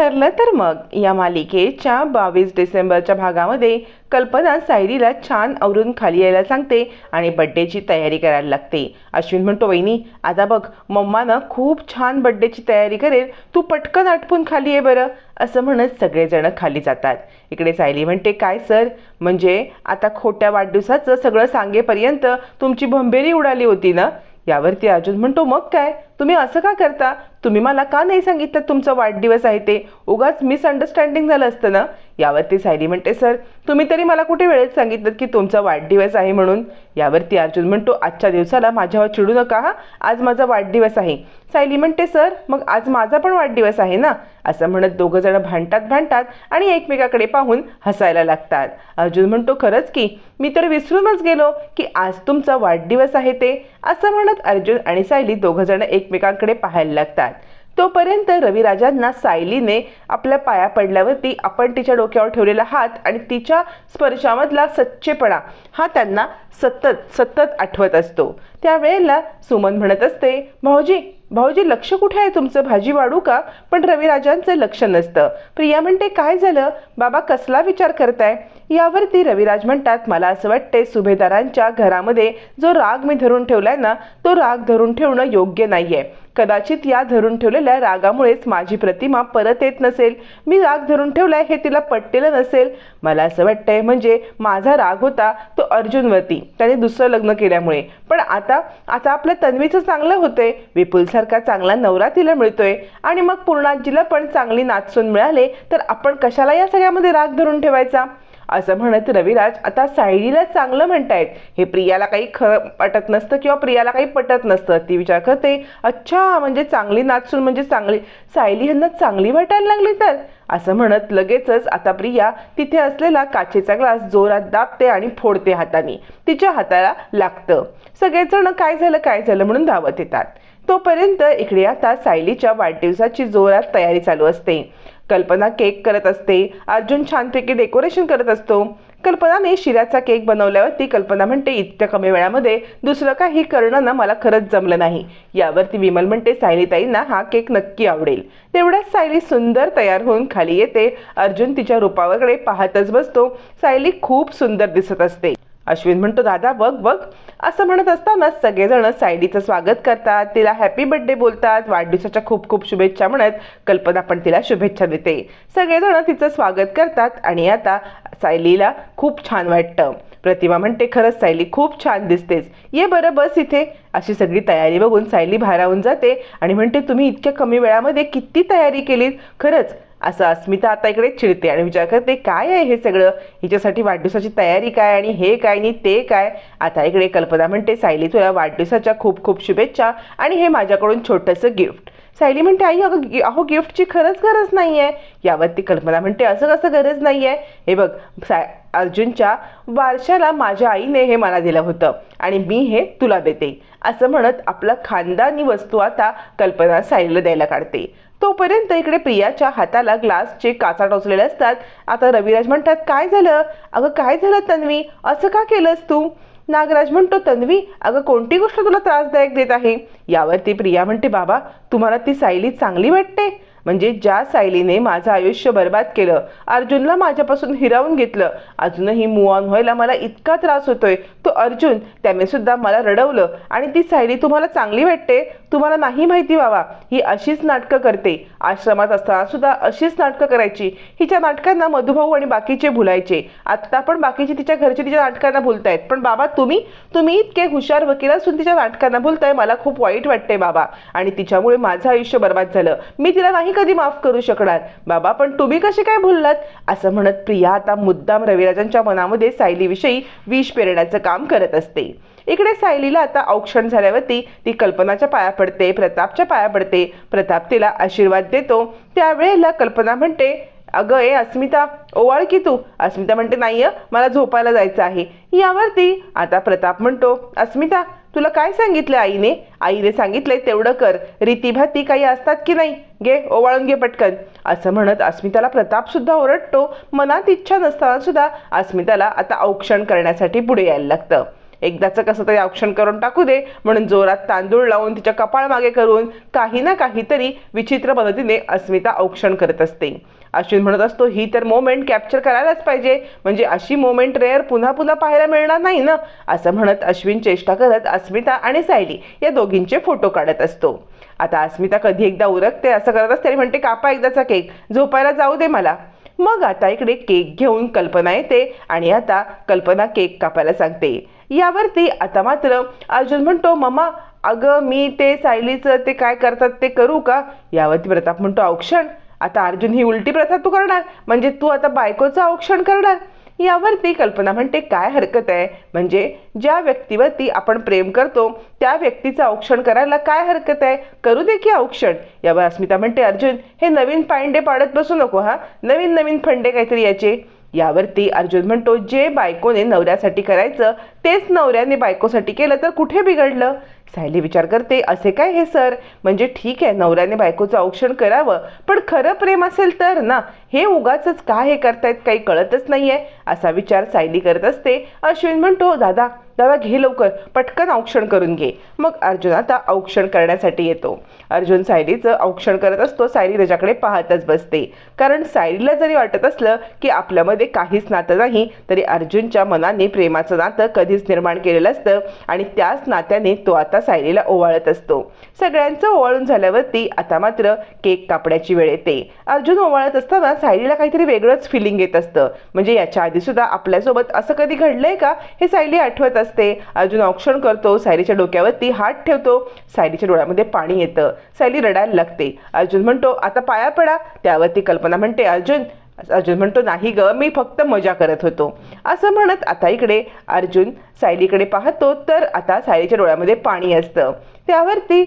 ठरलं तर मग. या मालिकेच्या बावीस डिसेंबरच्या भागामध्ये कल्पना सायरीला छान आवरून खाली यायला सांगते आणि बड्डेची तयारी करायला लागते. अश्विन म्हणतो वहिनी आता बघ मम्मानं खूप छान बड्डेची तयारी करेल. तू पटकन आटपून खाली ये बरं असं म्हणत सगळेजण खाली जातात. इकडे सायली म्हणते काय सर? म्हणजे आता खोट्या वाढदिवसाचं सगळं सांगेपर्यंत तुमची भंबेरी उडाली होती ना? यावरती अर्जुन म्हणतो मग काय? तुम्ही असं का करता? तुम्ही मला का नाही सांगितलं तुमचा वाढदिवस आहे ते? उगाच मिसअंडरस्टँडिंग झालं असतं ना? यावरती सायली म्हणते सर तुम्ही तरी मला कुठे वेळेत सांगितलं की तुमचा वाढदिवस आहे म्हणून? यावरती अर्जुन म्हणतो आजच्या दिवसाला माझ्यावर चिडू नका हा? आज माझा वाढदिवस आहे. सायली म्हणते सर मग आज माझा पण वाढदिवस आहे ना? असं म्हणत दोघं जण भांडतात भांडतात आणि एकमेकाकडे पाहून हसायला लागतात. अर्जुन म्हणतो खरंच की? मी तर विसरूनच गेलो की आज तुमचा वाढदिवस आहे ते? असं म्हणत अर्जुन आणि सायली दोघं जण एकमेकांकडे पाहायला लागतात. तोपर्यंत रविराजांना सायलीने आपल्या पाया पडल्यावरती आपण तिच्या डोक्यावर ठेवलेला हात आणि तिच्या स्पर्शामधला सच्चेपणा हा त्यांना सतत सतत आठवत असतो. त्यावेळेला सुमन म्हणत असते भाऊजी भाऊजी लक्ष कुठे आहे तुमचं? भाजी वाढू का? पण रविराजांचं लक्ष नसतं. प्रिया म्हणते काय झालं? बाबा कसला विचार करताय? यावरती रविराज म्हणतात मला असं वाटते सुभेदारांच्या घरामध्ये जो राग मी धरून ठेवलाय ना तो राग धरून ठेवणं योग्य नाहीये. कदाचित या धरून ठेवलेल्या रागामुळेच माझी प्रतिमा परत येत नसेल. मी राग धरून ठेवलाय हे तिला पटलेलं नसेल. मला असं वाटतंय म्हणजे माझा राग होता तो अर्जुनवरती त्याने दुसरं लग्न केल्यामुळे. पण आता आता आपल्या तन्वीचं चांगलं होतंय. विपुलसारखा चांगला नवरा तिला मिळतोय. आणि मग पूर्णाजीला पण चांगली नाचसून मिळाले तर आपण कशाला या सगळ्यामध्ये राग धरून ठेवायचा? असं म्हणत रविराज आता सायलीला चांगलं म्हणतायत. हे प्रियाला काही खरं पटत नसतं किंवा प्रियाला काही पटत नसतं. ती विचार करते अच्छा म्हणजे चांगली नाचून म्हणजे चांगली सायली ह्यांना चांगली वाटायला लागली तर? असं म्हणत लगेचच आता प्रिया तिथे असलेला काचेचा ग्लास जोरात दाबते आणि फोडते हाताने. तिच्या हाताला लागतं. सगळेजण काय झालं काय झालं? म्हणून धावत येतात. तोपर्यंत इकडे आता सायलीच्या वाढदिवसाची जोरात तयारी चालू असते. कल्पना केक करत असते. अर्जुन छानपैकी डेकोरेशन करत असतो. कल्पनाने शिऱ्याचा केक बनवल्यावर ती कल्पना म्हणते इतक्या कमी वेळामध्ये दुसरं काही करणं ना मला खरंच जमलं नाही. यावरती विमल म्हणते सायलीताईंना हा केक नक्की आवडेल. तेवढ्याच सायली सुंदर तयार होऊन खाली येते. अर्जुन तिच्या रूपावरकडे पाहतच बसतो. सायली खूप सुंदर दिसत असते. अश्विन म्हणतो दादा बघ बघ. असं म्हणत असताना सगळेजण सायलीचं स्वागत करतात तिला हॅपी बर्थडे बोलतात वाढदिवसाच्या खूप खूप शुभेच्छा म्हणत कल्पना पण तिला शुभेच्छा देते. सगळेजण तिचं स्वागत करतात आणि आता सायलीला खूप छान वाटतं. प्रतिमा म्हणते खरंच सायली खूप छान दिसतेस. ये बरं बस इथे. अशी सगळी तयारी बघून सायली भारावून जाते आणि म्हणते तुम्ही इतक्या कमी वेळामध्ये किती तयारी केलीत? खरंच असं अस्मिता आता इकडे चिडते आणि विचार करते काय आहे हे सगळं? हिच्यासाठी वाढदिवसाची तयारी काय आणि हे काय आणि ते काय? आता इकडे कल्पना म्हणते सायली तुला वाढदिवसाच्या खूप खूप शुभेच्छा आणि हे माझ्याकडून छोटंसं गिफ्ट. सायली म्हणते आई अगं अहो गिफ्टची खरंच गरज नाही आहे यावरती कल्पना म्हणते असं कसं गरज नाही आहे हे बघ साय अर्जुनच्या वारशाला माझ्या आईने हे मला दिलं होतं आणि मी हे तुला देते. असं म्हणत आपलं खानदानी वस्तू आता कल्पना सायलीला द्यायला काढते. तोपर्यंत इकडे प्रियाच्या हाताला ग्लासचे काचा टोचलेले असतात. आता रविराज म्हणतात काय झालं? अगं काय झालं तन्वी? असं का केलंस तू? नागराज म्हणतो तन्वी अगं कोणती गोष्ट तुला त्रासदायक देत आहे? यावरती प्रिया म्हणते बाबा तुम्हाला ती सायली चांगली वाटते? म्हणजे ज्या सायलीने माझं आयुष्य बर्बाद केलं अर्जुनला माझ्यापासून हिरावून घेतलं अजूनही मूव ऑन व्हायला मला इतका त्रास होतोय तो अर्जुन त्याने सुद्धा मला रडवलं आणि ती सायली तुम्हाला चांगली वाटते? तुम्हाला नाही माहिती व्हावा ही अशीच नाटकं करते. आश्रमात असताना सुद्धा अशीच नाटकं करायची. हिच्या नाटकांना मधुभाऊ आणि बाकीचे भुलायचे. आत्ता पण बाकीचे तिच्या घरचे तिच्या नाटकांना भुलतायत. पण बाबा तुम्ही तुम्ही इतके हुशार वकील असून तिच्या नाटकांना भुलताय मला खूप वाईट वाटते बाबा. आणि तिच्यामुळे माझं आयुष्य बर्बाद झालं. मी तिला नाही कधी माफ करू शकणार. बाबा पण तुम्ही कसे काय भुललात? असं म्हणत प्रिया आता मुद्दाम रविराजांच्या मनामध्ये सायलीविषयी विष पेरण्याचं काम करत असते. इकडे सायलीला आता औक्षण झाल्यावरती ती कल्पनाच्या पाया पडते प्रतापच्या पाया पडते. प्रताप तिला आशीर्वाद देतो. त्यावेळेला कल्पना म्हणते अगं ए अस्मिता ओवाळ की तू? अस्मिता म्हणते नाही मला झोपायला जायचं आहे. यावरती आता प्रताप म्हणतो अस्मिता तुला काय सांगितलं आईने? आईने सांगितलंय तेवढं कर. रीतीभाती काही असतात की नाही? घे ओवाळून घे पटकन. असं म्हणत अस्मिताला प्रताप सुद्धा ओरडतो. मनात इच्छा नसताना सुद्धा अस्मिताला आता औक्षण करण्यासाठी पुढे यायला लागतं. एकदाचं कसं तरी औक्षण करून टाकू दे. म्हणून जोरात तांदूळ लावून तिच्या कपाळ मागे करून काही ना काहीतरी विचित्र पद्धतीने अस्मिता औक्षण करत असते. अश्विन म्हणत असतो ही तर मोमेंट कॅप्चर करायलाच पाहिजे. म्हणजे अशी मोमेंट रेअर पुन्हा पुन्हा पाहायला मिळणार नाही ना? असं म्हणत अश्विन चेष्टा करत अस्मिता आणि सायली या दोघींचे फोटो काढत असतो. आता अस्मिता कधी एकदा उरकते असं करत असते आणि म्हणते कापा एकदाचा केक झोपायला जाऊ दे मला. मग आता इकडे केक घेऊन कल्पना येते आणि आता कल्पना केक कापायला सांगते. यावरती आता मात्र अर्जुन म्हणतो मम्मा अगं मी ते सायलीचं ते काय करतात ते करू का? यावरती प्रताप म्हणतो औक्षण. आता अर्जुन ही उलटी प्रथा तू करणार. म्हणजे तू आता बायकोचं औक्षण करणार. यावरती कल्पना म्हणते काय हरकत आहे? म्हणजे ज्या व्यक्तीवरती आपण प्रेम करतो त्या व्यक्तीचं औक्षण करायला काय हरकत आहे? करू दे की औक्षण. यावर अस्मिता म्हणते अर्जुन हे नवीन पांडे पाडत बसू नको हा? नवीन नवीन फंडे काहीतरी याचे यावरती अर्जुन म्हणतो जे बायकोने नवऱ्यासाठी करायचं तेच नवऱ्याने बायकोसाठी केलं तर कुठे बिघडलं? सायली विचार करते असे काय हे सर? म्हणजे ठीक आहे नवऱ्याने बायकोचं औक्षण करावं पण खरं प्रेम असेल तर ना हे उगाच का हे करतायत काही कळतच नाही आहे असा विचार सायली करत असते. अश्विन म्हणतो दादा दादा घे लवकर पटकन औक्षण करून घे. मग अर्जुन आता औक्षण करण्यासाठी येतो. अर्जुन सायलीचं औक्षण करत असतो. सायली त्याच्याकडे पाहतच बसते. कारण सायलीला जरी वाटत असलं की आपल्यामध्ये काहीच नातं नाही तरी अर्जुनच्या मनाने प्रेमाचं नातं कधीच निर्माण केलेलं असतं आणि त्याच नात्याने तो आता सायलीला ओवाळत असतो. सगळ्यांचं ओवाळून झाल्यावरती आता मात्र केक कापण्याची वेळ येते. अर्जुन ओवाळत असताना सायलीला काहीतरी वेगळंच फिलिंग येत असतं. म्हणजे याच्या आधी सुद्धा आपल्यासोबत असं कधी घडलंय का? हे सायली आठवत असते अर्जुन औक्षण करतो सायलीच्या डोक्यावरती हात ठेवतो सायलीच्या डोळ्यामध्ये पाणी येतं सायली रडायला लागते. अर्जुन म्हणतो आता पाया पडा. त्यावरती कल्पना म्हणते अर्जुन अर्जुन म्हणतो नाही ग मी फक्त मजा करत होतो. असं म्हणत आता इकडे अर्जुन सायलीकडे पाहतो तर आता सायलीच्या डोळ्यामध्ये पाणी असतं. त्यावरती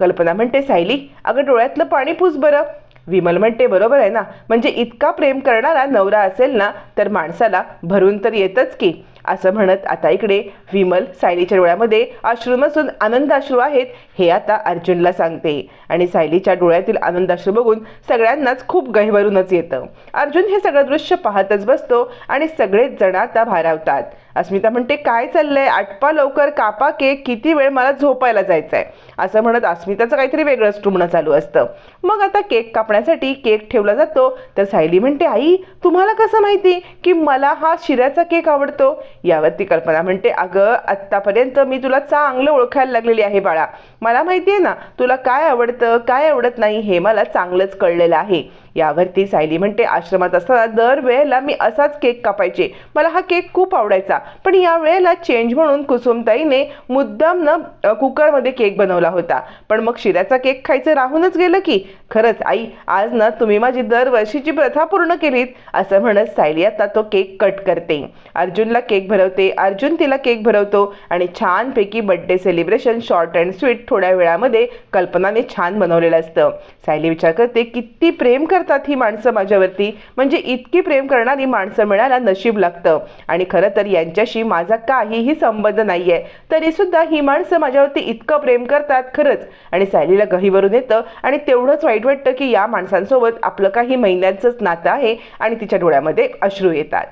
कल्पना म्हणते सायली अगं डोळ्यातलं पाणी पूस बरं. विमल म्हणते बरोबर आहे ना. म्हणजे इतका प्रेम करणारा नवरा असेल ना तर माणसाला भरून तर येतच की. असं म्हणत आता इकडे विमल सायलीच्या डोळ्यामध्ये अश्रू नसून आनंदाश्रू आहेत हे आता अर्जुनला सांगते. आणि सायलीच्या डोळ्यातील आनंदाश्रू बघून सगळ्यांनाच खूप गहिवरूनच येतं. अर्जुन हे सगळं दृश्य पाहतच बसतो आणि सगळेच जण आता भारावतात. अस्मिता म्हणते काय चाललंय? आटपा लवकर कापा केक किती वेळ मला झोपायला जायचं आहे असं म्हणत अस्मिताचं काहीतरी वेगळंच टुमणं चालू असतं. मग आता केक कापण्यासाठी केक ठेवला जातो. तर सायली म्हणते आई तुम्हाला कसं माहिती की मला हा शिऱ्याचा केक आवडतो? यावरती कल्पना म्हणते अगं आत्तापर्यंत मी तुला चांगलं ओळखायला लागलेली आहे बाळा. मला माहिती आहे ना तुला काय आवडतं काय आवडत नाही हे मला चांगलंच कळलेलं आहे. यावरती सायली म्हणते आश्रमात असताना दरवेळेला मी असाच केक कापायचे. मला हा केक खूप आवडायचा. पण या वेळेला चेंज म्हणून कुसुमताईने मुद्दामनं कुकरमध्ये केक बनवला होता. पण मग शिऱ्याचा केक खायचं राहूनच गेलं की खरंच आई आज ना तुम्ही माझी दरवर्षीची प्रथा पूर्ण केलीत असं म्हणत सायली आता तो केक कट करते. अर्जुनला केक भरवते. अर्जुन तिला केक भरवतो आणि छानपैकी birthday celebration short and sweet थोड्या वेळामध्ये कल्पनाने छान बनवलेलं असतं. सायली विचार करते किती प्रेम कर करतात ही माणसं माझ्यावरती? म्हणजे इतकी प्रेम करणारी माणसं मिळायला नशीब लागतं. आणि खरं तर यांच्याशी माझा काहीही संबंध नाही आहे तरीसुद्धा ही माणसं माझ्यावरती इतकं प्रेम करतात खरंच. आणि सायलीला गहीवरून येतं. आणि तेवढंच वाईट वाटतं की या माणसांसोबत आपलं काही महिन्यांचंच नातं आहे आणि तिच्या डोळ्यामध्ये अश्रू येतात.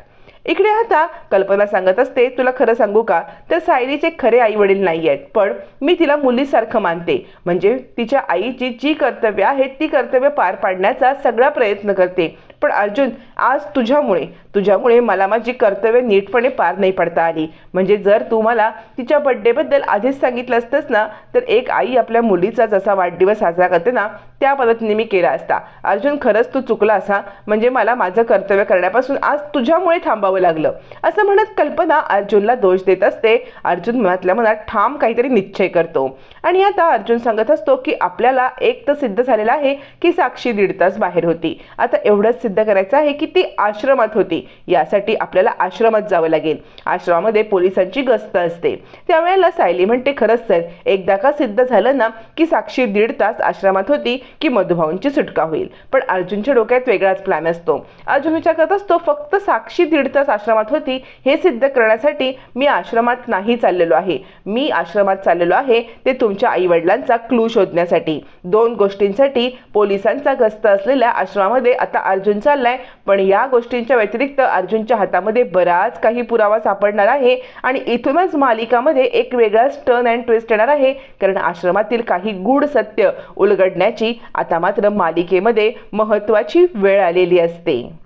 इकडे आता कल्पना सांगत असते तुला खरं सांगू का? तर सायलीचे खरे आई वडील नाही आहेत पण मी तिला मुलीसारखं मानते. म्हणजे तिच्या आईची जी कर्तव्य आहेत ती कर्तव्य पार पाडण्याचा सगळा प्रयत्न करते. पण अर्जुन आज तुझ्यामुळे तुझ्यामुळे मला माझी कर्तव्य नीटपणे पार नाही पडता आली. म्हणजे जर तू मला तिच्या बड्डेबद्दल आधीच सांगितलं असतंस ना तर एक आई आपल्या मुलीचा जसा वाढदिवस साजरा करते ना त्या पद्धतीने मी केला असता. अर्जुन खरंच तू चुकला असा? म्हणजे मला माझं कर्तव्य करण्यापासून आज तुझ्यामुळे थांबावं लागलं. असं म्हणत कल्पना अर्जुनला दोष देत असते. अर्जुन मनातल्या मनात ठाम काहीतरी निश्चय करतो. आणि आता अर्जुन सांगत असतो की आपल्याला एक तर सिद्ध झालेला आहे की साक्षी दीड तास बाहेर होती. आता एवढंच सिद्ध करायचं आहे की ती आश्रमात होती. यासाठी आपल्याला आश्रमात जावं लागेल. आश्रमामध्ये पोलिसांची गस्त असते. त्यावेळेला सायली म्हणते खरंच सर एकदा का सिद्ध झालं ना की साक्षी दीड तास आश्रमात होती की मधुभाऊंची सुटका होईल. पण अर्जुनच्या डोक्यात वेगळाच प्लॅन असतो. अर्जुन विचार करत असतो फक्त साक्षी दीड तास आश्रमात होती हे सिद्ध करण्यासाठी मी आश्रमात नाही चाललेलो आहे. मी आश्रमात चाललेलो आहे ते तुमच्या आईवडिलांचा क्लू शोधण्यासाठी. दोन गोष्टींसाठी पोलिसांचा गस्त असलेल्या आश्रमामध्ये आता अर्जुन अर्जुन चाललाय. पण या गोष्टींच्या व्यतिरिक्त अर्जुनच्या हातामध्ये बराच काही पुरावा सापडणार आहे आणि इथूनच मालिकामध्ये एक वेगळाच टर्न अँड ट्विस्ट येणार आहे. कारण आश्रमातील काही गूढ सत्य उलगडण्याची आता मात्र मालिकेमध्ये महत्त्वाची वेळ आलेली असते.